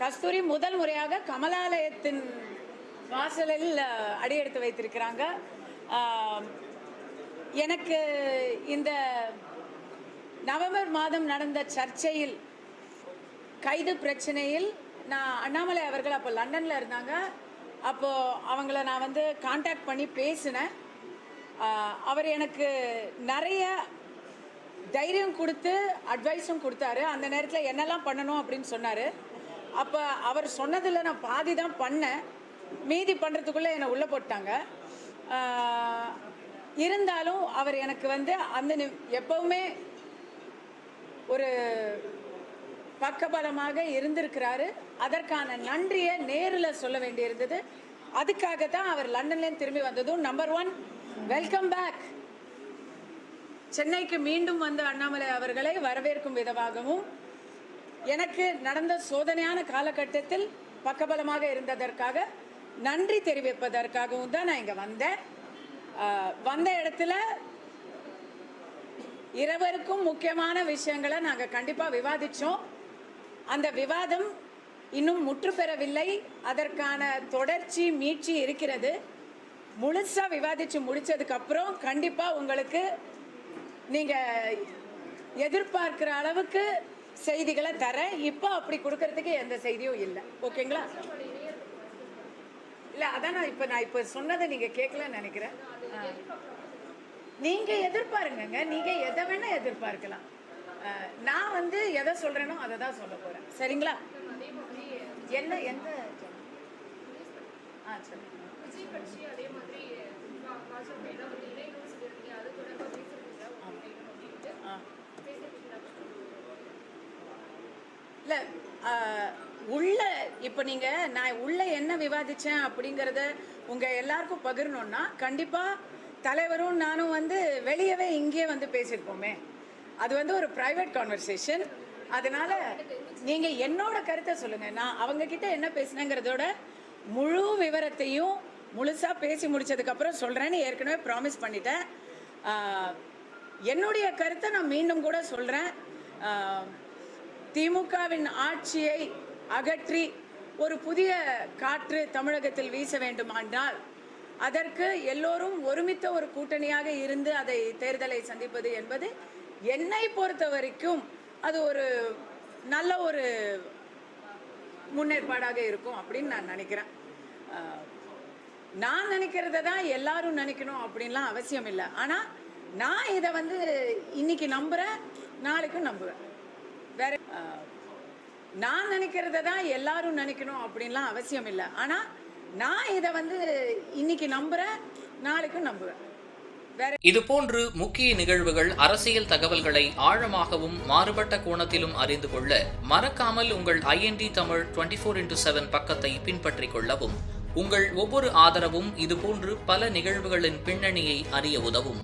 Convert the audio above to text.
கஸ்தூரி முதல் முறையாக கமலாலயத்தின் வாசலில் அடியெடுத்து வைத்திருக்கிறாங்க. எனக்கு இந்த நவம்பர் மாதம் நடந்த சர்ச்சையில் கைது பிரச்சனையில் நான் அண்ணாமலை அவர்கள் அப்போ லண்டனில் இருந்தாங்க. அப்போது அவங்கள நான் வந்து காண்டாக்ட் பண்ணி பேசினேன். அவர் எனக்கு நிறைய தைரியம் கொடுத்து அட்வைஸும் கொடுத்தாரு. அந்த நேரத்தில் என்னெல்லாம் பண்ணணும் அப்படின்னு சொன்னார். அப்போ அவர் சொன்னதில் நான் பாதி தான் பண்ணேன். மீதி பண்ணுறதுக்குள்ளே என்னை உள்ளே போட்டாங்க. இருந்தாலும் அவர் எனக்கு வந்து அந்த எப்பவுமே ஒரு பக்கபலமாக இருந்திருக்கிறாரு. அதற்கான நன்றியை நேரில் சொல்ல வேண்டியிருந்தது. அதுக்காக தான் அவர் லண்டன்லேருந்து திரும்பி வந்ததும் நம்பர் ஒன் வெல்கம் பேக் சென்னைக்கு மீண்டும் வந்த அண்ணாமலை அவர்களை வரவேற்கும் விதமாகவும் எனக்கு நடந்த சோதனையான காலகட்டத்தில் பக்கபலமாக இருந்ததற்காக நன்றி தெரிவிப்பதற்காகவும் தான் நான் இங்கே வந்தேன். வந்த இடத்துல இருவருக்கும் முக்கியமான விஷயங்களை நாங்கள் கண்டிப்பாக விவாதித்தோம் அந்த விவாதம் இன்னும் முற்று பெறவில்லை. அதற்கான தொடர்ச்சி மீட்சி இருக்கிறது. முழுசாக விவாதித்து முடித்ததுக்கப்புறம் கண்டிப்பாக உங்களுக்கு நீங்க எதிர்பார்க்கிற அளவுக்கு செய்திகளை தரேன் இப்போ அப்படி கொடுக்கறதுக்கு எந்த செய்தியும் இல்லை. ஓகேங்களா? இல்ல அதான் நான் இப்ப நான் இப்ப சொன்னதை நீங்க கேட்கலன்னு நினைக்கிறேன். நீங்கள் நீங்க எதிர்பாருங்கங்க. நீங்க எதை வேணா எதிர்பார்க்கலாம். நான் வந்து எதை சொல்றேனோ அதை தான் சொல்ல போறேன். சரிங்களா? என்ன எந்த ஆ சரி இல்லை உள்ள இப்போ நீங்கள் நான் உள்ள என்ன விவாதித்தேன் அப்படிங்கிறத உங்கள் எல்லாருக்கும் பகிரணும்னா கண்டிப்பாக தலைவரும் நானும் வந்து வெளியவே இங்கேயே வந்து பேசியிருப்போமே. அது வந்து ஒரு ப்ரைவேட் கான்வர்சேஷன் அதனால நீங்கள் என்னோட கருத்தை சொல்லுங்கள் நான் அவங்கக்கிட்ட என்ன பேசினேங்கிறதோட முழு விவரத்தையும் முழுசாக பேசி முடித்ததுக்கப்புறம் சொல்கிறேன்னு ஏற்கனவே ப்ராமிஸ் பண்ணிட்டேன். என்னுடைய கருத்தை நான் மீண்டும் கூட சொல்கிறேன் திமுகவின் ஆட்சியை அகற்றி ஒரு புதிய காற்று தமிழகத்தில் வீச வேண்டுமானால் அதற்கு எல்லோரும் ஒருமித்த ஒரு கூட்டணியாக இருந்து அதை தேர்தலை சந்திப்பது என்பது என்னை பொறுத்த வரைக்கும் அது ஒரு நல்ல ஒரு முன்னேற்பாடாக இருக்கும் அப்படின்னு நான் நினைக்கிறேன். நான் நினைக்கிறத தான் எல்லாரும் நினைக்கணும் அப்படின்லாம் அவசியம் இல்லை. ஆனால் நான் இதை வந்து இன்னைக்கு நம்புகிறேன் நாளைக்கும் நம்புவேன். வேற நான் நினைக்கிறத தான் எல்லாரும் நினைக்கணும் அப்படின்லாம் அவசியம் இல்லை. ஆனால் நான் இதை வந்து இன்னைக்கு நம்புகிறேன் நாளைக்கும் நம்புவேன். இது இதுபோன்று முக்கிய நிகழ்வுகள் அரசியல் தகவல்களை ஆழமாகவும் மாறுபட்ட கோணத்திலும் அறிந்து கொள்ள மறக்காமல் உங்கள் IND Tamil twenty four into seven பக்கத்தை பின்பற்றிக் கொள்ளவும். உங்கள் ஒவ்வொரு ஆதரவும் இதுபோன்று பல நிகழ்வுகளின் பின்னணியை அறிய உதவும்.